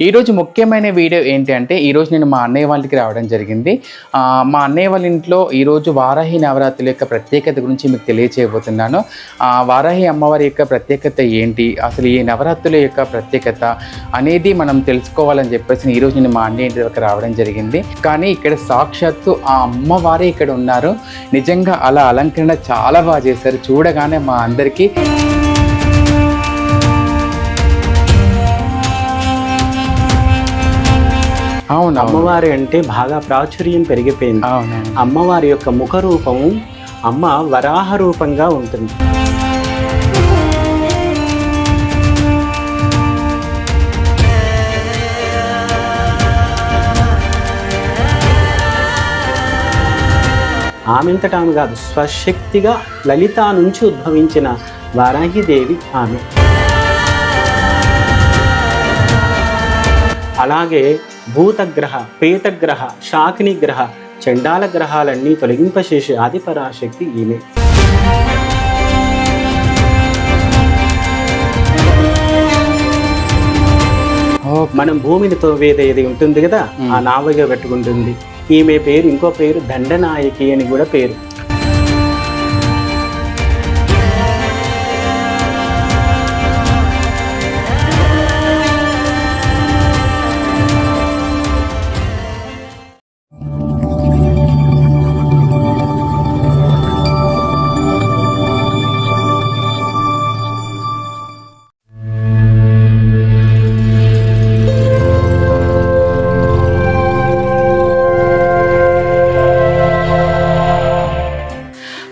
ఈరోజు ముఖ్యమైన వీడియో ఏంటి అంటే ఈరోజు నేను మా అన్నయ్య వాళ్ళకి రావడం జరిగింది. మా అన్నయ్య వాళ్ళ ఇంట్లో ఈరోజు వారాహి నవరాత్రుల యొక్క ప్రత్యేకత గురించి మీకు తెలియచేయబోతున్నాను. ఆ, వారాహి అమ్మవారి యొక్క ప్రత్యేకత ఏంటి? అసలు ఈ నవరాత్రుల యొక్క ప్రత్యేకత అనేది మనం తెలుసుకోవాలని చెప్పేసి ఈరోజు నేను మా అన్నయ్య ఇంటి దగ్గర రావడం జరిగింది. కానీ ఇక్కడ సాక్షాత్తు ఆ అమ్మవారే ఇక్కడ ఉన్నారు. నిజంగా అలా అలంకరణ చాలా బాగా చేశారు. చూడగానే మా అందరికీ అవును అమ్మవారి అంటే బాగా ప్రాచుర్యం పెరిగిపోయింది. అమ్మవారి యొక్క ముఖ రూపము అమ్మ వరాహ రూపంగా ఉంటుంది. ఆమెంతట ఆమె కాదు స్వశక్తిగా లలిత నుంచి ఉద్భవించిన వారాహిదేవి ఆమె. అలాగే భూతగ్రహ పేతగ్రహ శాకిని గ్రహ చండాల గ్రహాలన్నీ తొలగింపచేసే ఆదిపరాశక్తి ఈమె. మనం భూమిని తవ్వేది ఏది ఉంటుంది కదా ఆ నావగా పెట్టుకుంటుంది. ఈమె పేరు ఇంకో పేరు దండనాయకి అని కూడా పేరు.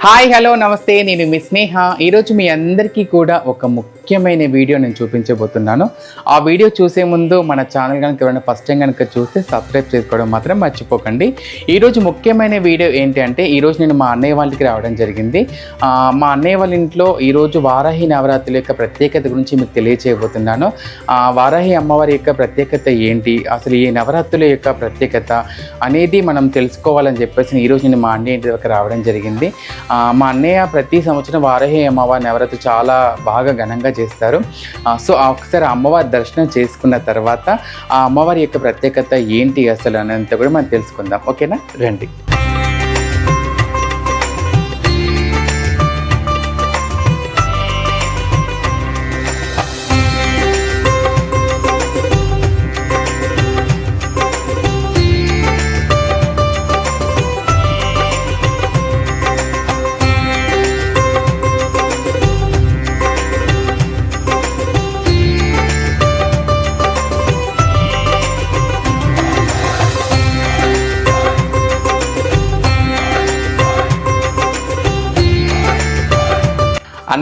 హాయ్ హలో నమస్తే. నేను మీ స్నేహ. ఈరోజు మీ అందరికీ కూడా ఒక ముఖ్యమైన వీడియో నేను చూపించబోతున్నాను. ఆ వీడియో చూసే ముందు మన ఛానల్ కనుక ఎవరైనా ఫస్ట్ టైం కనుక చూస్తే సబ్స్క్రైబ్ చేసుకోవడం మాత్రం మర్చిపోకండి. ఈరోజు ముఖ్యమైన వీడియో ఏంటి అంటే ఈరోజు నేను మా అన్నయ్య వాళ్ళకి రావడం జరిగింది. మా అన్నయ్య వాళ్ళ ఇంట్లో ఈరోజు వారాహి నవరాత్రుల యొక్క ప్రత్యేకత గురించి మీకు తెలియచేయబోతున్నాను. వారాహి అమ్మవారి యొక్క ప్రత్యేకత ఏంటి? అసలు ఈ నవరాత్రుల యొక్క ప్రత్యేకత అనేది మనం తెలుసుకోవాలని చెప్పేసి ఈరోజు నేను మా అన్నయ్య ఇంటి దగ్గర రావడం జరిగింది. మా అన్నయ్య ప్రతి సంవత్సరం వారాహి అమ్మవారి నవరాత్రి చాలా బాగా ఘనంగా చేస్తారు. సో ఒకసారి అమ్మవారి దర్శనం చేసుకున్న తర్వాత ఆ అమ్మవారి యొక్క ప్రత్యేకత ఏంటి అసలు అనేంత కూడా మనం తెలుసుకుందాం. ఓకేనా? రండి.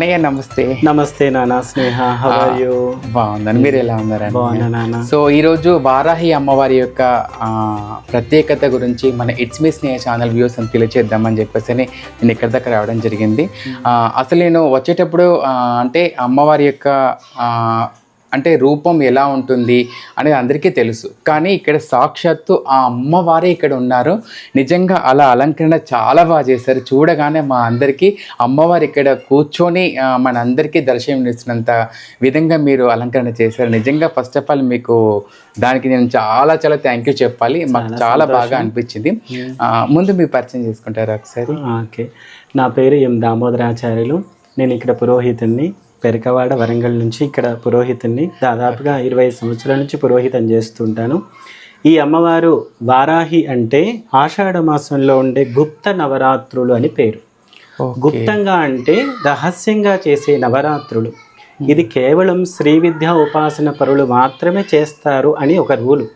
అన్నయ్య నమస్తే. నమస్తే నాన్న స్నేహ యు బాగుందండి మీరు ఎలా ఉన్నారండి నాన్న. సో ఈరోజు వారాహి అమ్మవారి యొక్క ప్రత్యేకత గురించి మన it's me Sneha channel views అని తెలియచేద్దామని చెప్పేసి నేను ఇక్కడ దాకా రావడం జరిగింది. అసలు నేను వచ్చేటప్పుడు అంటే అమ్మవారి యొక్క అంటే రూపం ఎలా ఉంటుంది అనేది అందరికీ తెలుసు. కానీ ఇక్కడ సాక్షాత్తు ఆ అమ్మవారే ఇక్కడ ఉన్నారు. నిజంగా అలా అలంకరణ చాలా బాగా చేశారు. చూడగానే మా అందరికీ అమ్మవారు ఇక్కడ కూర్చొని ఆ, మన అందరికీ దర్శనం ఇస్తున్నంత విధంగా మీరు అలంకరణ చేశారు. నిజంగా ఫస్ట్ ఆఫ్ ఆల్ మీకు దానికి నేను చాలా చాలా థ్యాంక్ యూ చెప్పాలి. మాకు చాలా బాగా అనిపించింది. ఆ, ముందు మీరు పరిచయం చేసుకుంటారా ఒకసారి? ఓకే. నా పేరు ఎం దామోదరాచార్యులు. నేను ఇక్కడ పురోహితుణ్ణి. పెరకవాడ వరంగల్ నుంచి ఇక్కడ పురోహితుణ్ణి దాదాపుగా ఇరవై సంవత్సరాల నుంచి పురోహితం చేస్తుంటాను. ఈ అమ్మవారు వారాహి అంటే ఆషాఢ మాసంలో ఉండే గుప్త నవరాత్రులు అని పేరు. గుప్తంగా అంటే రహస్యంగా చేసే నవరాత్రులు. ఇది కేవలం శ్రీ విద్యా ఉపాసన పరులు మాత్రమే చేస్తారు అని ఒక రూలు.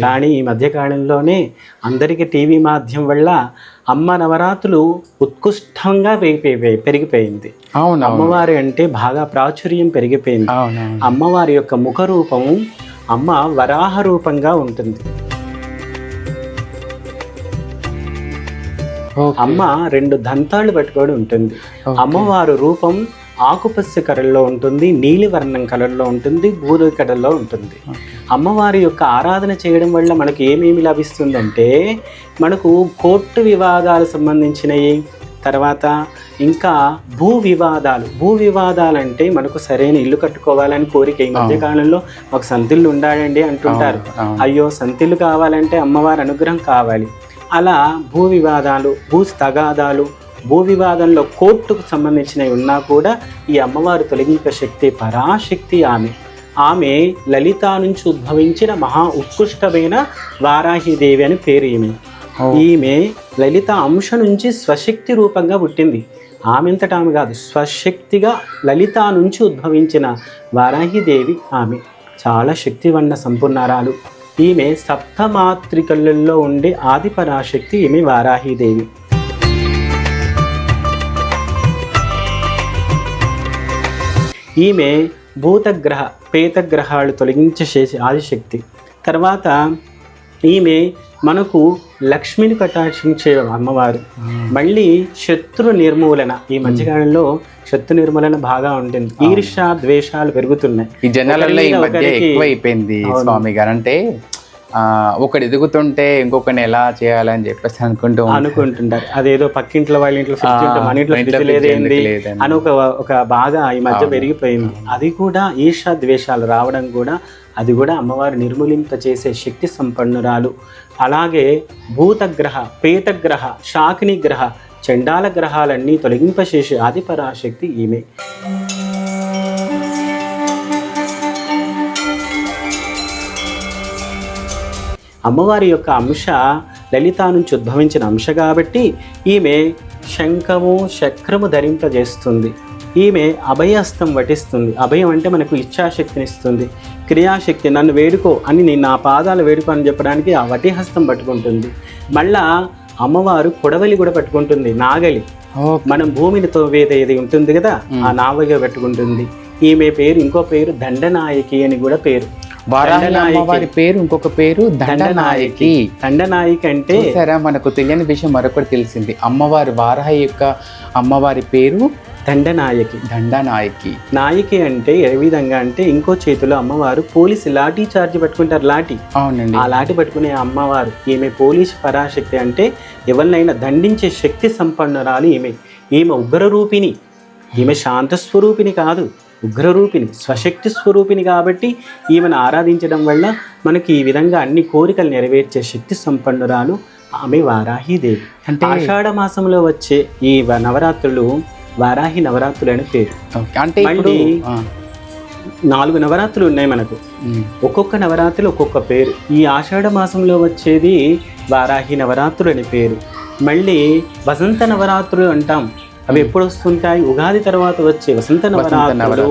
కానీ ఈ మధ్యకాలంలోనే అందరికీ టీవీ మాధ్యం వల్ల అమ్మ నవరాత్రులు ఉత్కృష్టంగా పెరిగిపోయి పెరిగిపోయింది. అవును అమ్మవారి అంటే బాగా ప్రాచుర్యం పెరిగిపోయింది. అమ్మవారి యొక్క ముఖ రూపము అమ్మ వరాహ రూపంగా ఉంటుంది. అమ్మ రెండు దంతాలు పట్టుకొని ఉంటుంది. అమ్మవారు రూపం ఆకుపచ్చ కలర్లో ఉంటుంది నీలివర్ణం కలర్లో ఉంటుంది బూరు కలర్లో ఉంటుంది. అమ్మవారి యొక్క ఆరాధన చేయడం వల్ల మనకు ఏమేమి లభిస్తుందంటే మనకు కోర్టు వివాదాలకు సంబంధించినవి తర్వాత ఇంకా భూ వివాదాలు. భూ వివాదాలు అంటే మనకు సరైన ఇల్లు కట్టుకోవాలని కోరిక. ఈ మధ్య కాలంలో ఒక సంతిల్లు ఉండాలండి అంటుంటారు. అయ్యో సంతిల్లు కావాలంటే అమ్మవారి అనుగ్రహం కావాలి. అలా భూ వివాదాలు భూ స్థగాదాలు భూ వివాదంలో కోర్టుకు సంబంధించినవి ఉన్నా కూడా ఈ అమ్మవారు తొలగింప శక్తి పరాశక్తి ఆమె. ఆమె లలిత నుంచి ఉద్భవించిన మహా ఉత్కృష్టమైన వారాహిదేవి అని పేరు ఈమె. ఈమె లలిత అంశ నుంచి స్వశక్తి రూపంగా పుట్టింది. ఆమెంతట ఆమె కాదు స్వశక్తిగా లలిత నుంచి ఉద్భవించిన వారాహిదేవి ఆమె. చాలా శక్తివన్న సంపూర్ణారాలు. ఈమె సప్తమాత్రికలలో ఉండే ఆది పరాశక్తి ఈమె వారాహిదేవి. ఈమె భూతగ్రహ పేతగ్రహాలు తొలగించే శేష- ఆదిశక్తి. తర్వాత ఈమె మనకు లక్ష్మిని కటాక్షించే అమ్మవారు. మళ్ళీ శత్రు నిర్మూలన. ఈ మధ్యకాలంలో శత్రు నిర్మూలన బాగా ఉంటుంది. ఈర్ష్య ద్వేషాలు పెరుగుతున్నాయి. ఈ జనాలలో ఈ మధ్య ఒకరికి- ఎక్కువ అయిపోయింది స్వామి గారు. అంటే ఆ, ఒకడు ఎదుగుతుంటే ఇంకొకరిని ఎలా చేయాలని చెప్పేసి అనుకుంటూ. అనుకుంటుంటారు. అదేదో పక్కింట్లో వాళ్ళ ఇంట్లో మన ఇంట్లో లేదేంది. అని ఒక ఒక బాగా ఈ మధ్య పెరిగిపోయింది. అది కూడా ఈర్ష ద్వేషాలు రావడం కూడా అది కూడా అమ్మవారు నిర్మూలింప చేసే శక్తి సంపన్నురాలు. అలాగే భూతగ్రహ పేతగ్రహ శాకిని గ్రహ చండాల గ్రహాలన్నీ తొలగింపచేసే ఆది పరాశక్తి ఈమె. అమ్మవారి యొక్క అంశ లలిత నుంచి ఉద్భవించిన అంశ కాబట్టి ఈమె శంఖము చక్రము ధరింపజేస్తుంది. ఈమె అభయహస్తం వటిస్తుంది. అభయం అంటే మనకు ఇచ్ఛాశక్తినిస్తుంది. క్రియాశక్తి నన్ను వేడుకో అని నేను నా పాదాలు వేడుకో అని చెప్పడానికి ఆ వటిహస్తం పట్టుకుంటుంది. మళ్ళా అమ్మవారు కొడవలి కూడా పట్టుకుంటుంది. నాగలి. మనం భూమిని తవ్వేది ఏది ఉంటుంది కదా ఆ నావగా పెట్టుకుంటుంది. ఈమె పేరు ఇంకో పేరు దండనాయకి అని కూడా పేరు. వారాహి. అమ్మవారి పేరు ఇంకొక పేరు దండనాయకి. దండనాయకి. అంటే చూసారా మనకు తెలియని విషయం మరొకటి తెలిసింది. అమ్మవారి వారాహి యొక్క అమ్మవారి పేరు దండనాయకి. దండనాయకి. నాయకి అంటే ఏ విధంగా అంటే ఇంకో చేతిలో అమ్మవారు పోలీసు లాఠీ చార్జ్ పట్టుకుంటారు లాఠీ. అవునండి. ఆ లాఠీ పట్టుకునే అమ్మవారు ఈమె పోలీసు పరాశక్తి అంటే ఎవరినైనా దండించే శక్తి సంపన్నురాలు ఈమె. ఈమె ఉగ్రరూపిణి. ఈమె శాంత స్వరూపిణి కాదు. ఉగ్రరూపిణి స్వశక్తి స్వరూపిణి కాబట్టి ఈమెను ఆరాధించడం వల్ల మనకి ఈ విధంగా అన్ని కోరికలు నెరవేర్చే శక్తి సంపన్నురాలు ఆమె వారాహిదేవి. అంటే ఆషాఢ మాసంలో వచ్చే ఈ నవరాత్రులు వారాహి నవరాత్రులు అని పేరు. అంటే మళ్ళీ నాలుగు నవరాత్రులు ఉన్నాయి మనకు. ఒక్కొక్క నవరాత్రి ఒక్కొక్క పేరు. ఈ ఆషాఢ మాసంలో వచ్చేది వారాహి నవరాత్రులు అని పేరు. మళ్ళీ వసంత నవరాత్రులు అంటాం. అవి ఎప్పుడు వస్తుంటాయి? ఉగాది తర్వాత వచ్చే వసంత నవరాత్రులు.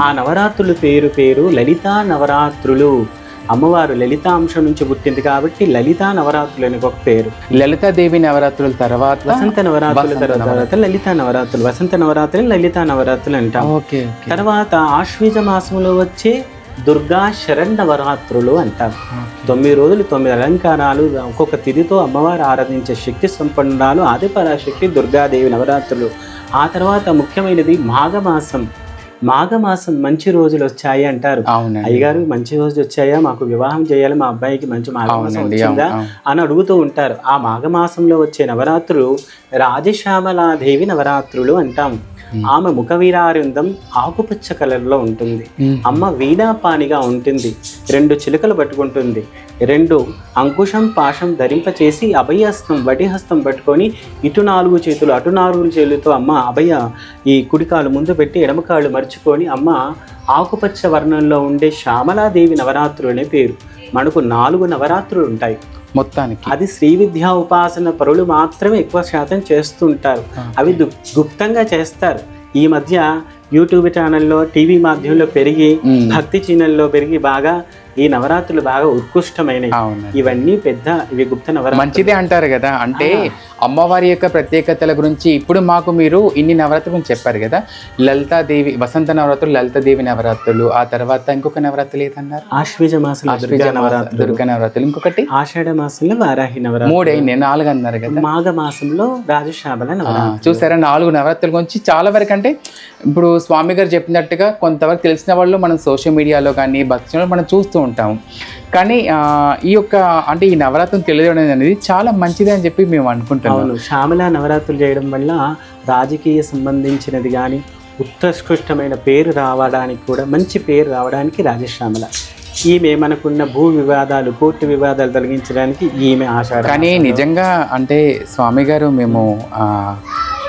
ఆ నవరాత్రులు పేరు పేరు లలితా నవరాత్రులు. అమ్మవారు లలితాంశం నుంచి పుట్టింది కాబట్టి లలితా నవరాత్రులు అని ఒక పేరు. లలితాదేవి నవరాత్రుల తర్వాత వసంత నవరాత్రుల తర్వాత లలితా నవరాత్రులు వసంత నవరాత్రులు లలితా నవరాత్రులు అంటాం. తర్వాత ఆశ్వీజ మాసంలో వచ్చే దుర్గా శరణవరాత్రులు అంటారు తొమ్మిది రోజులు తొమ్మిది అలంకారాలు ఒక్కొక్క తిథితో అమ్మవారు ఆరాధించే శక్తి సంపన్నురాలు ఆదిపరాశక్తి దుర్గాదేవి నవరాత్రులు. ఆ తర్వాత ముఖ్యమైనది మాఘమాసం. మాఘమాసం మంచి రోజులు వచ్చాయి అంటారు. అయ్యగారు మంచి రోజులు వచ్చాయా? మాకు వివాహం చేయాలి మా అబ్బాయికి మంచి మాఘమాసం వచ్చిందా. అని అడుగుతూ ఉంటారు. ఆ మాఘమాసంలో వచ్చే నవరాత్రులు రాజశ్యామలాదేవి నవరాత్రులు అంటాం. ఆమె ముఖ వీరారుందం ఆకుపచ్చ కలర్లో ఉంటుంది. అమ్మ వీణాపానిగా ఉంటుంది. రెండు చిలుకలు పట్టుకుంటుంది. రెండు అంకుశం పాశం ధరింపచేసి అభయహస్తం వటిహస్తం పట్టుకొని ఇటు నాలుగు చేతులు అటు నాలుగు చేతులతో అమ్మ అభయ ఈ కుడికాలు ముందు పెట్టి ఎడమకాళ్ళు మర్చుకొని అమ్మ ఆకుపచ్చ వర్ణంలో ఉండే శ్యామలాదేవి నవరాత్రులు అనే పేరు. మనకు నాలుగు నవరాత్రులు ఉంటాయి మొత్తానికి. అది శ్రీ విద్యా ఉపాసన పరులు మాత్రమే ఎక్కువ శాతం చేస్తుంటారు. అవి గుప్తంగా చేస్తారు. ఈ మధ్య యూట్యూబ్ ఛానల్లో టీవీ మాధ్యమంలో పెరిగి. భక్తి ఛానల్లో పెరిగి బాగా ఈ నవరాత్రులు బాగా ఉత్కృష్టమైనవి. అవునండి. ఇవన్నీ పెద్ద ఇవి గుప్త నవరాత్రులు. మంచిదే అంటారు కదా. అంటే అమ్మవారి యొక్క ప్రత్యేకతల గురించి ఇప్పుడు మాకు మీరు ఇన్ని నవరాత్రులు చెప్పారు కదా. లలితాదేవి వసంత నవరాత్రులు లలితాదేవి నవరాత్రులు ఆ తర్వాత ఇంకొక నవరాత్రులు ఏదన్నారు? ఆశ్వీజ మాసంలో దుర్గా నవరాత్రులు. దుర్గా నవరాత్రులు. ఇంకొకటి? ఆషాఢ మాసంలో వారాహి నవరాత్రులు. మూడైంది నాలుగు అన్నారు కదా. మాఘ మాసంలో నవరాత్రులు. చూసారా నాలుగు నవరాత్రుల గురించి చాలా వరకు అంటే ఇప్పుడు స్వామి గారు చెప్పినట్టుగా కొంతవరకు తెలిసిన వాళ్ళు మనం సోషల్ మీడియాలో కానీ భక్తులు మనం చూస్తూ ఉంటాం కానీ ఈ యొక్క అంటే ఈ నవరాత్రం తెలియడం అనేది చాలా మంచిది అని చెప్పి మేము అనుకుంటున్నాం. అవును. శ్యామల నవరాత్రులు చేయడం వల్ల రాజకీయ సంబంధించినది కానీ ఉత్కృష్టమైన పేరు రావడానికి కూడా మంచి పేరు రావడానికి రాజశ్యామల ఈమె మనకున్న భూ వివాదాలు కోర్టు వివాదాలు తొలగించడానికి ఈమె ఆషాఢ కానీ నిజంగా అంటే స్వామి గారు మేము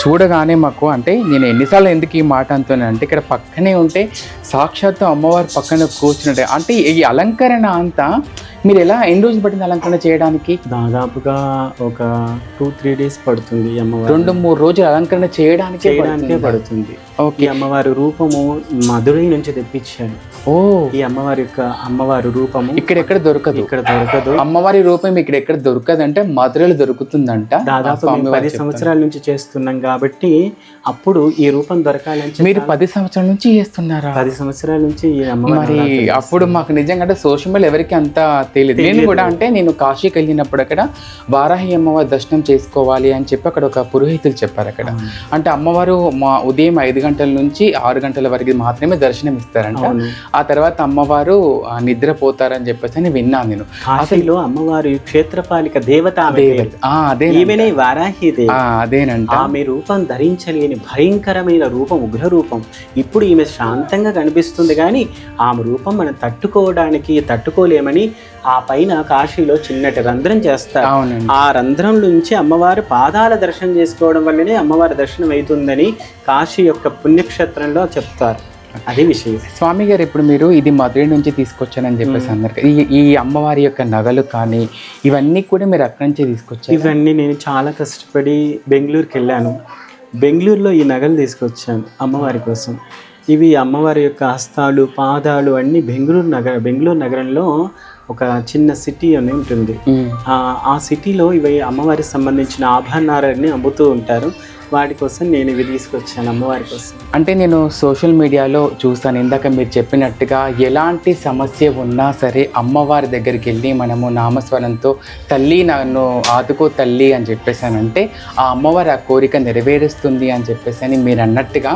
చూడగానే మాకు అంటే నేను ఎన్నిసార్లు ఎందుకు ఈ మాట అంటున్నాను అంటే ఇక్కడ పక్కనే ఉంటే సాక్షాత్తు అమ్మవారి పక్కన కూర్చున్నట్టే. అంటే ఈ అలంకరణ అంతా మీరు ఎలా ఎన్ని రోజులు పట్టింది అలంకరణ చేయడానికి? దాదాపుగా ఒక టూ త్రీ డేస్ పడుతుంది అమ్మవారు. రెండు మూడు రోజులు అలంకరణ చేయడానికే చేయడానికే పడుతుందా? ఈ అమ్మవారి రూపము మధురై నుంచి తెప్పించాను ఓ. ఈ అమ్మవారి యొక్క అమ్మవారి రూపము ఇక్కడ ఎక్కడ దొరకదు. ఇక్కడ దొరకదు. అమ్మవారి రూపం ఇక్కడ ఎక్కడ దొరకదు అంటే మధురలో దొరుకుతుందంట. దాదాపు పది. సంవత్సరాల నుంచి చేస్తున్నాం కాబట్టి అప్పుడు ఈ రూపం దొరకాలని మీరు పది సంవత్సరాల నుంచి చేస్తున్నారా? పది సంవత్సరాల నుంచి ఈ అమ్మవారి మరి అప్పుడు మాకు నిజంగా అంటే సోషల్ మీడియా ఎవరికి అంత తెలియదు. నేను కూడా అంటే నేను కాశీకి వెళ్ళినప్పుడు అక్కడ వారాహి అమ్మవారి దర్శనం చేసుకోవాలి అని చెప్పి అక్కడ ఒక పురోహితులు చెప్పారు అక్కడ. అంటే అమ్మవారు మా ఉదయం ఐదు గంటల నుంచి ఆరు గంటల వరకు మాత్రమే దర్శనం ఇస్తారంట. ఆ తర్వాత అమ్మవారు నిద్రపోతారని చెప్పేసి అని విన్నాను నేను. కాశీలో అమ్మవారి క్షేత్రపాలిక దేవత అదే ఈమెనే వారాహి అదేనంట. ఆమె రూపం ధరించలేని భయంకరమైన రూపం ఉగ్ర రూపం. ఇప్పుడు ఈమె శాంతంగా కనిపిస్తుంది కానీ ఆమె రూపం మనం తట్టుకోవడానికి తట్టుకోలేమని ఆ పైన కాశీలో చిన్నటి రంధ్రం చేస్తారు. ఆ రంధ్రం నుంచి అమ్మవారి పాదాల దర్శనం చేసుకోవడం వల్లనే అమ్మవారి దర్శనం అవుతుందని కాశీ యొక్క పుణ్యక్షేత్రంలో చెప్తారు. అది విషయం స్వామి గారు ఇప్పుడు మీరు ఇది మధురై నుంచి తీసుకొచ్చానని చెప్పేసి. ఈ ఈ అమ్మవారి యొక్క నగలు కానీ ఇవన్నీ కూడా మీరు అక్కడి నుంచే తీసుకొచ్చారు? ఇవన్నీ నేను చాలా కష్టపడి బెంగళూరుకి వెళ్ళాను. బెంగళూరులో ఈ నగలు తీసుకొచ్చాను అమ్మవారి కోసం. ఇవి అమ్మవారి యొక్క హస్తాలు పాదాలు అన్నీ బెంగళూరు నగర బెంగళూరు నగరంలో ఒక చిన్న సిటీ అని ఉంటుంది. ఆ ఆ సిటీలో ఇవి అమ్మవారికి సంబంధించిన ఆభరణాలన్నీ అమ్ముతూ ఉంటారు. వాటి కోసం నేను ఇవి తీసుకొచ్చాను అమ్మవారి కోసం. అంటే నేను సోషల్ మీడియాలో చూసాను ఇందాక మీరు చెప్పినట్టుగా ఎలాంటి సమస్య ఉన్నా సరే అమ్మవారి దగ్గరికి వెళ్ళి మనము నామస్వరంతో తల్లి నన్ను ఆదుకో తల్లి అని చెప్పేసానంటే ఆ అమ్మవారి ఆ కోరిక నెరవేరుస్తుంది అని చెప్పేసి అని మీరు అన్నట్టుగా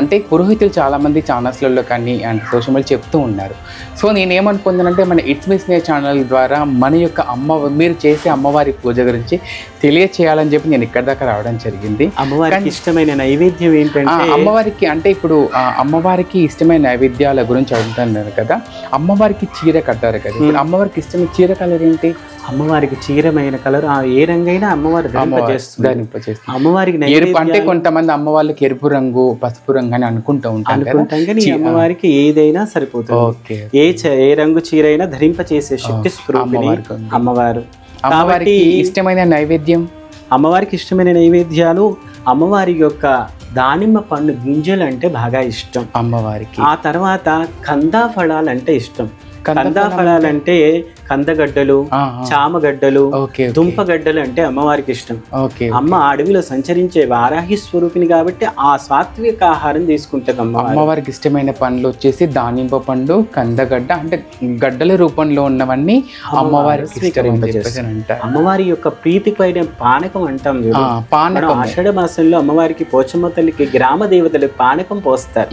అంటే పురోహితులు చాలామంది ఛానల్స్లలో కానీ అండ్ సోషల్ మీడియా చెప్తూ ఉన్నారు. సో నేనేమనుకుందానంటే మన ఇట్స్ మిస్ నే ఛానల్ ద్వారా మన యొక్క అమ్మ మీరు చేసే అమ్మవారి పూజ గురించి తెలియచేయాలని చెప్పి నేను ఇక్కడ దాకా రావడం జరిగింది. అమ్మవారికి ఇష్టమైన నైవేద్యం ఏంటంటే అమ్మవారికి అంటే ఇప్పుడు అమ్మవారికి ఇష్టమైన నైవేద్యాల గురించి అడుగుతున్నారు కదా. అమ్మవారికి చీర కట్టారు కదా. అమ్మవారికి ఇష్టమైన చీర కలర్ ఏంటి? అమ్మవారికి చీరమైన కలర్ ఆ ఏ రంగైనా అమ్మవారు ధరింపజేస్తుంది. అమ్మవారికి ఎరుపు అంటే కొంతమంది అమ్మ వాళ్ళకి ఎరుపు రంగు పసుపు రంగు అని అనుకుంటూ ఉంటారు అనుకుంటాం అమ్మవారికి ఏదైనా సరిపోతుంది. ఏ ఏ రంగు చీర అయినా ధరింపచేసే శక్తి స్వరూపిణి అమ్మవారికి ఉంది. అమ్మవారు. అమ్మవారికి ఇష్టమైన నైవేద్యం? అమ్మవారికి ఇష్టమైన నైవేద్యాలు అమ్మవారి యొక్క దానిమ్మ పండు గింజలు అంటే బాగా ఇష్టం. అమ్మవారికి. ఆ తర్వాత కందా ఫలాలు అంటే ఇష్టం. కంద ఫలాలు అంటే కందగడ్డలు. చామగడ్డలు దుంపగడ్డలు అంటే అమ్మవారికి ఇష్టం. అమ్మ అడవిలో సంచరించే వారాహి స్వరూపిణి కాబట్టి ఆ సాత్విక ఆహారం తీసుకుంటుంది అమ్మవారు. అమ్మవారికి ఇష్టమైన పండ్లు వచ్చేసి దానిమ్మ పండు కందగడ్డ అంటే గడ్డల రూపంలో ఉన్నవన్నీ అమ్మవారికి అంటారు. అమ్మవారి యొక్క ప్రీతిపైన పానకం అంటాం పానకం. ఆషాఢ మాసంలో అమ్మవారికి పోచమ్మ తల్లికి గ్రామ దేవతలకు పానకం పోస్తారు.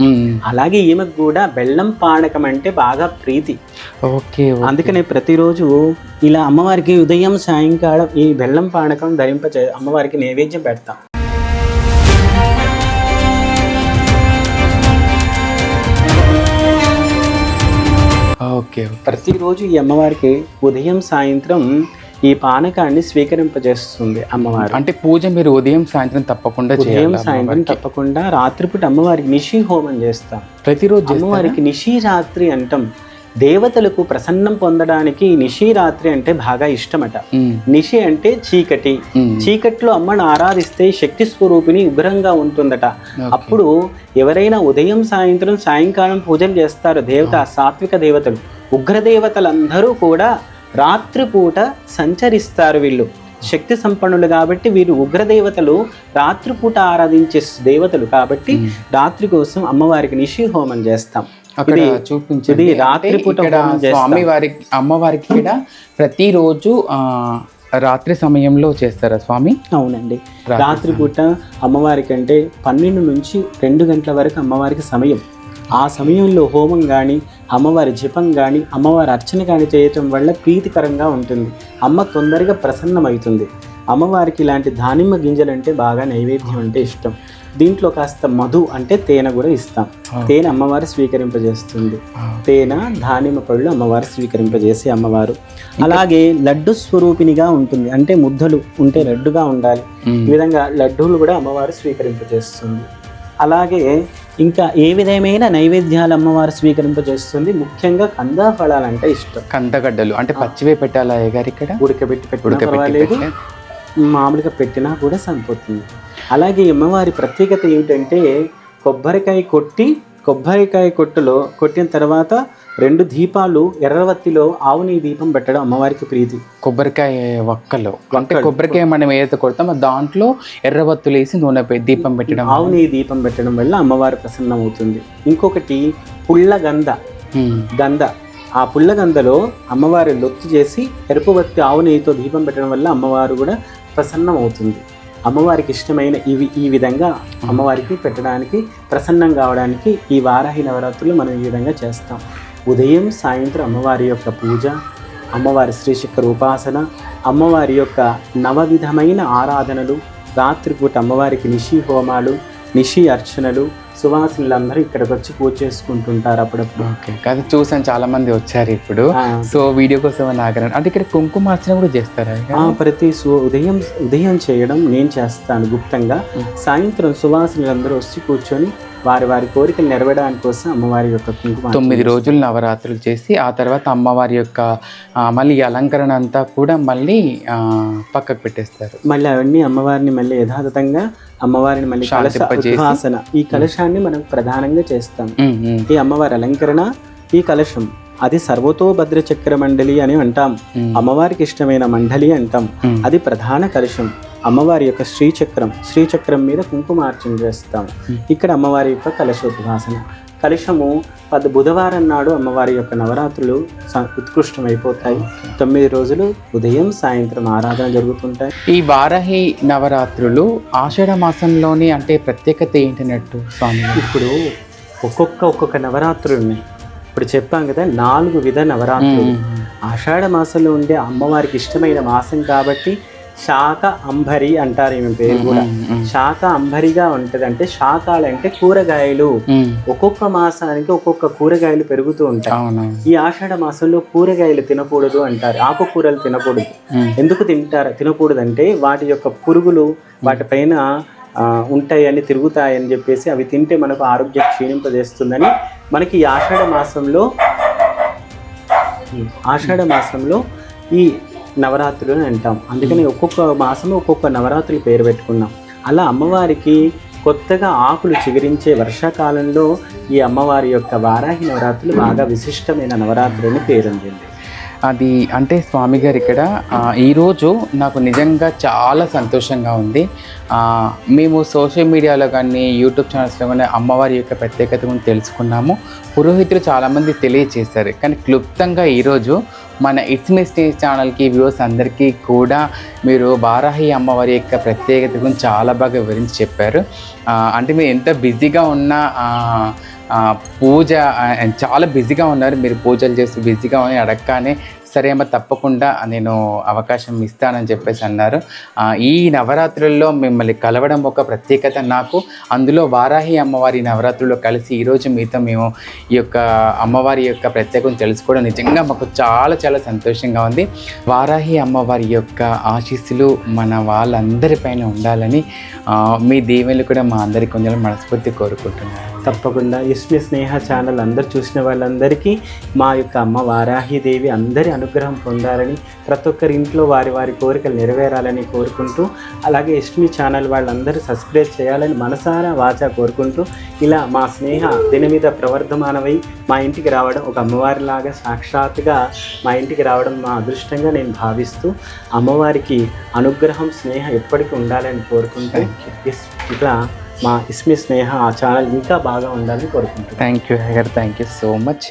అలాగే ఈమెకు కూడా బెల్లం పానకం అంటే బాగా ప్రీతి. ఓకే. అందుకనే ప్రతిరోజు ఇలా అమ్మవారికి ఉదయం సాయంకాలం ఈ బెల్లం పానకం ధరింప అమ్మవారికి నైవేద్యం పెడతాం. ఓకే. ప్రతిరోజు ఈ అమ్మవారికి ఉదయం సాయంత్రం ఈ పానకాన్ని స్వీకరింపజేస్తుంది అమ్మవారు. అంటే పూజ మీరు ఉదయం సాయంత్రం తప్పకుండా ఉదయం సాయంత్రం తప్పకుండా రాత్రిపూట అమ్మవారికి నిషి హోమం చేస్తాం. ప్రతిరోజు? అమ్మవారికి నిషి రాత్రి అంటాం. దేవతలకు ప్రసన్నం పొందడానికి నిషి రాత్రి అంటే బాగా ఇష్టమట. నిషి అంటే చీకటి. చీకట్లో అమ్మను ఆరాధిస్తే శక్తి స్వరూపిణి ఉగ్రంగా ఉంటుందట. అప్పుడు ఎవరైనా ఉదయం సాయంత్రం సాయంకాలం పూజలు చేస్తారు దేవత సాత్విక దేవతలు. ఉగ్ర దేవతలందరూ కూడా రాత్రిపూట సంచరిస్తారు వీళ్ళు. శక్తి సంపన్నులు కాబట్టి వీరు ఉగ్ర దేవతలు రాత్రిపూట ఆరాధించే దేవతలు కాబట్టి రాత్రి కోసం అమ్మవారికి నిషి హోమం చేస్తాం. అక్కడ ఇది రాత్రిపూట అంటే ఇక్కడ హోమం చేస్తాం. స్వామి వారికి అమ్మవారికి కూడా ప్రతిరోజు ఆ, రాత్రి సమయంలో చేస్తారా స్వామి? అవునండి. రాత్రిపూట అమ్మవారికి అంటే పన్నెండు నుంచి రెండు గంటల వరకు అమ్మవారికి సమయం. ఆ సమయంలో హోమం కానీ అమ్మవారి జపం కానీ అమ్మవారి అర్చన కానీ చేయటం వల్ల ప్రీతికరంగా ఉంటుంది. అమ్మ తొందరగా ప్రసన్నమవుతుంది. అమ్మవారికి ఇలాంటి దానిమ్మ గింజలు అంటే బాగా నైవేద్యం అంటే ఇష్టం. దీంట్లో కాస్త మధు అంటే తేనె కూడా ఇస్తాం. తేనె అమ్మవారు స్వీకరింపజేస్తుంది. తేనె దానిమ్మ పళ్ళు అమ్మవారు స్వీకరింపజేసే అమ్మవారు. అలాగే లడ్డు స్వరూపినిగా ఉంటుంది. అంటే ముద్దలు ఉంటే లడ్డుగా ఉండాలి. ఈ విధంగా లడ్డూలు కూడా అమ్మవారు స్వీకరింపజేస్తుంది. అలాగే ఇంకా ఏ విధమైన నైవేద్యాలు అమ్మవారు స్వీకరింపజేస్తుంది? ముఖ్యంగా కందా ఫలాలంటే ఇష్టం. కందగడ్డలు. అంటే పచ్చివే పెట్టాలా గారు ఇక్కడ? ఉడకబెట్టి పెట్టినా ఉడకబెట్టి పర్వాలేదు. పెట్టే- మామూలుగా పెట్టినా కూడా సరిపోతుంది. అలాగే అమ్మవారి ప్రత్యేకత ఏమిటంటే కొబ్బరికాయ కొట్టి కొబ్బరికాయ కొట్టులో కొట్టిన తర్వాత రెండు దీపాలు ఎర్రవత్తిలో ఆవు నెయ్యి దీపం పెట్టడం అమ్మవారికి ప్రీతి. కొబ్బరికాయ వక్కలు. అంటే కొబ్బరికాయ మనం ఏదైతే కొడతామో దాంట్లో ఎర్రబత్తులు వేసి నూనె దీపం పెట్టడం ఆవు నెయ్యి దీపం పెట్టడం వల్ల అమ్మవారు ప్రసన్నమవుతుంది. ఇంకొకటి పుల్ల గంధ. ఆ పుల్ల గంధలో అమ్మవారి లొత్తు చేసి ఎరుపు వత్తి ఆవు నెయ్యితో దీపం పెట్టడం వల్ల అమ్మవారు కూడా ప్రసన్నమవుతుంది. అమ్మవారికి ఇష్టమైన ఇవి ఈ విధంగా అమ్మవారికి పెట్టడానికి ప్రసన్నం కావడానికి ఈ వారాహి నవరాత్రులు మనం ఈ విధంగా చేస్తాం. ఉదయం సాయంత్రం అమ్మవారి యొక్క పూజ అమ్మవారి శ్రీచక్ర ఉపాసన అమ్మవారి యొక్క నవవిధమైన ఆరాధనలు రాత్రిపూట అమ్మవారికి నిషి హోమాలు నిషి అర్చనలు సువాసినులందరూ ఇక్కడికి వచ్చి పూజ చేసుకుంటుంటారు అప్పుడప్పుడు. ఓకే. అది చూసాను చాలా మంది వచ్చారు ఇప్పుడు. సో వీడియో కోసం నాగరన్ అంటే ఇక్కడ కుంకుమార్చన కూడా చేస్తారా? ప్రతి సు ఉదయం ఉదయం చేయడం నేను చేస్తాను గుప్తంగా. సాయంత్రం సువాసినులందరూ వచ్చి కూర్చొని వారి వారి కోరికలు నెరవేరడానికి కోసం అమ్మవారి యొక్క కుంకుమ తొమ్మిది రోజులు నవరాత్రులు చేసి ఆ తర్వాత అమ్మవారి యొక్క మళ్ళీ అలంకరణ అంతా కూడా మళ్ళీ పక్కకు పెట్టేస్తారు. మళ్ళీ అవన్నీ అమ్మవారిని మళ్ళీ యథాతథంగా అమ్మవారిని మళ్ళీ కలశ ఈ కలశాన్ని మనం ప్రధానంగా చేస్తాం. ఈ అమ్మవారి అలంకరణ ఈ కలశం అది సర్వతోభద్ర చక్ర మండలి అని అంటాం. అమ్మవారికి ఇష్టమైన మండలి అంటాం. అది ప్రధాన కలశం. అమ్మవారి యొక్క శ్రీచక్రం శ్రీచక్రం మీద కుంకుమార్చన చేస్తాం. ఇక్కడ అమ్మవారి యొక్క కలశోద్వాసన కలశము పద బుధవారం నాడు అమ్మవారి యొక్క నవరాత్రులు స- ఉత్కృష్టమైపోతాయి. తొమ్మిది రోజులు ఉదయం సాయంత్రం ఆరాధన జరుగుతుంటాయి. ఈ వారాహి నవరాత్రులు ఆషాఢ మాసంలోని అంటే ప్రత్యేకత ఏంటన్నట్టు స్వామి? ఇప్పుడు ఒక్కొక్క ఒక్కొక్క నవరాత్రులు ఉన్నాయి ఇప్పుడు చెప్పాం కదా నాలుగు విధ నవరాత్రులు. ఉమ్, ఆషాఢ మాసంలో ఉండే అమ్మవారికి ఇష్టమైన మాసం కాబట్టి శాఖ అంబరి అంటారు ఈమె పేరు కూడా. శాఖ అంబరిగా ఉంటది అంటే శాఖాలు అంటే కూరగాయలు ఒక్కొక్క మాసానికి ఒక్కొక్క కూరగాయలు పెరుగుతూ ఉంటాయి. ఈ ఆషాఢ మాసంలో కూరగాయలు తినకూడదు అంటారు. ఆకుకూరలు తినకూడదు. ఎందుకు తింటారు? తినకూడదు అంటే వాటి యొక్క పురుగులు వాటిపైన ఉంటాయని తిరుగుతాయని చెప్పేసి అవి తింటే మనకు ఆరోగ్యం క్షీణింపజేస్తుందని మనకి ఈ ఆషాఢ మాసంలో ఆషాఢ మాసంలో ఈ నవరాత్రులు అని అంటాం. అందుకని ఒక్కొక్క మాసంలో ఒక్కొక్క నవరాత్రులు పేరు పెట్టుకున్నాం. అలా అమ్మవారికి కొత్తగా ఆకులు చిగురించే వర్షాకాలంలో ఈ అమ్మవారి యొక్క వారాహి నవరాత్రులు బాగా విశిష్టమైన నవరాత్రులు అని పేరొందింది. అది అంటే స్వామి గారు ఇక్కడ ఈరోజు నాకు నిజంగా చాలా సంతోషంగా ఉంది. మేము సోషల్ మీడియాలో కానీ యూట్యూబ్ ఛానల్స్లో కానీ అమ్మవారి యొక్క ప్రత్యేకత గురించి తెలుసుకున్నాము. పురోహితులు చాలామంది తెలియచేశారు. కానీ క్లుప్తంగా ఈరోజు మన ఇట్స్ మీ స్టేజ్ ఛానల్కి వ్యూవర్స్ అందరికీ కూడా మీరు వారాహి అమ్మవారి యొక్క ప్రత్యేకత గురించి చాలా బాగా వివరించి చెప్పారు. అంటే మీరు ఎంత బిజీగా ఉన్నా పూజ చాలా బిజీగా ఉన్నారు. మీరు పూజలు చేస్తూ బిజీగా అని అడగగానే సరే అమ్మ తప్పకుండా నేను అవకాశం ఇస్తానని చెప్పేసి అన్నారు. ఈ నవరాత్రుల్లో మిమ్మల్ని కలవడం ఒక ప్రత్యేకత నాకు. అందులో వారాహి అమ్మవారి నవరాత్రుల్లో కలిసి ఈరోజు మీతో మేము ఈ యొక్క అమ్మవారి యొక్క ప్రత్యేకం తెలుసుకోవడం నిజంగా మాకు చాలా చాలా సంతోషంగా ఉంది. వారాహి అమ్మవారి యొక్క ఆశీస్సులు మన వాళ్ళందరిపైన ఉండాలని మీ దీవెనలు కూడా మా అందరికి కొంచెం మనస్ఫూర్తి కోరుకుంటున్నాను తప్పకుండా ఇస్మి స్నేహ ఛానల్ అందరు చూసిన వాళ్ళందరికీ మా యొక్క అమ్మ వారాహిదేవి అందరి అనుగ్రహం పొందాలని ప్రతి ఒక్కరి ఇంట్లో వారి వారి కోరికలు నెరవేరాలని కోరుకుంటూ అలాగే ఇస్మి ఛానల్ వాళ్ళందరూ సబ్స్క్రైబ్ చేయాలని మనసారా వాచా కోరుకుంటూ ఇలా మా స్నేహ దిన మీద ప్రవర్ధమానమై మా ఇంటికి రావడం ఒక అమ్మవారిలాగా సాక్షాత్తుగా మా ఇంటికి రావడం మా అదృష్టంగా నేను భావిస్తూ అమ్మవారికి అనుగ్రహం స్నేహ ఎప్పటికీ ఉండాలని కోరుకుంటూ ఇస్- ఇట్లా మా ఇస్మి స్నేహ ఆ ఛానల్ ఇంకా బాగా ఉండాలని కోరుకుంటున్నాను. థ్యాంక్ యూ హెగర్ థ్యాంక్ యూ సో మచ్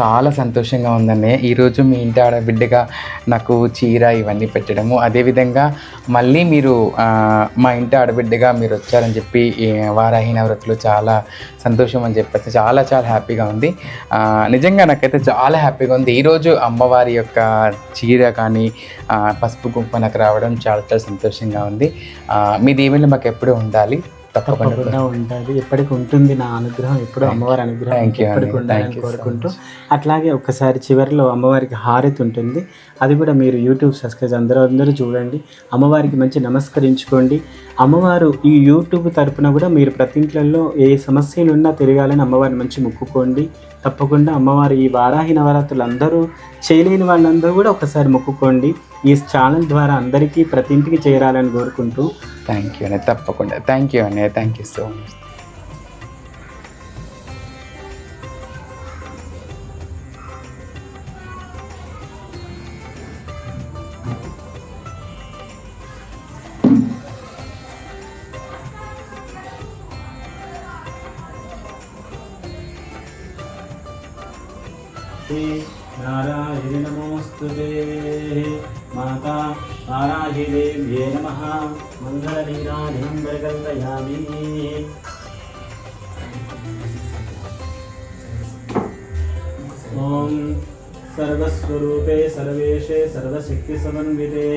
చాలా సంతోషంగా ఉందండి. ఈరోజు మీ ఇంటి ఆడబిడ్డగా నాకు చీర ఇవన్నీ పెట్టడము. అదేవిధంగా మళ్ళీ మీరు మా ఇంటి ఆడబిడ్డగా మీరు వచ్చారని చెప్పి వారాహీన వృత్తులు చాలా సంతోషం అని చెప్పేసి చాలా చాలా హ్యాపీగా ఉంది. నిజంగా నాకైతే చాలా హ్యాపీగా ఉంది. ఈరోజు అమ్మవారి యొక్క చీర కానీ పసుపు కుంకుమ నాకు రావడం చాలా చాలా సంతోషంగా ఉంది. మీ దీవెనలు మాకు ఎప్పుడూ ఉండాలి. తప్పకుండా ఉంటుంది ఎప్పటికి ఉంటుంది నా అనుగ్రహం ఎప్పుడు అమ్మవారి అనుగ్రహం ఎప్పటికి. ఉండాలని కోరుకుంటూ అట్లాగే ఒక్కసారి చివరిలో అమ్మవారికి హారతి ఉంటుంది. అది కూడా మీరు యూట్యూబ్ సబ్స్క్రైబ్ అందరూ అందరూ చూడండి. అమ్మవారికి మంచి నమస్కరించుకోండి. అమ్మవారు ఈ యూట్యూబ్ తరపున కూడా మీరు ప్రతి ఇంట్లలో ఏ సమస్యలు ఉన్నా తిరగాలని అమ్మవారిని మంచి మొక్కుకోండి. తప్పకుండా అమ్మవారు ఈ వారాహి నవరాత్రులు అందరూ చేయలేని వాళ్ళందరూ కూడా ఒకసారి మొక్కుకోండి. ఈ ఛానల్ ద్వారా అందరికీ ప్రతి ఇంటికి చేరాలని కోరుకుంటూ థ్యాంక్ యూ అండి తప్పకుండా. థ్యాంక్ యూ అండి థ్యాంక్ యూ సో మచ్ सिद्धिसमन्विते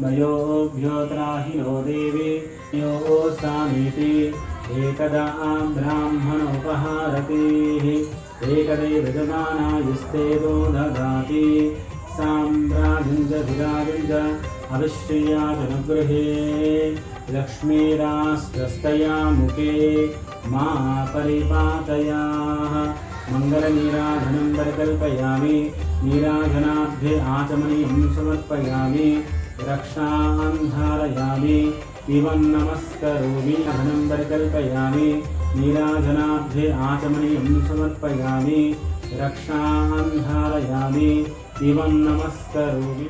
मयोभ्योत्राहिनो देवे योऽसामीति एकदा ब्राह्मणोपहारतेः एकदे भजमानायुस्ते दो ददाति साम्राजिन्द्रभिराजिन्द्र अविश्रियाजनुगृहे लक्ष्मीरास्त्रस्तया मुखे मा परिपातयाः मङ्गलनीराधनं परिकल्पयामि। नीराधनाभ्ये आचमनीयं समर्पयामि। रक्षां धारयामि। इवं नमस्करोमि। धनं परिकल्पयामि। नीराजनाभ्ये आचमनीयं समर्पयामि। रक्षां धारयामि। इवं नमस्करोमि।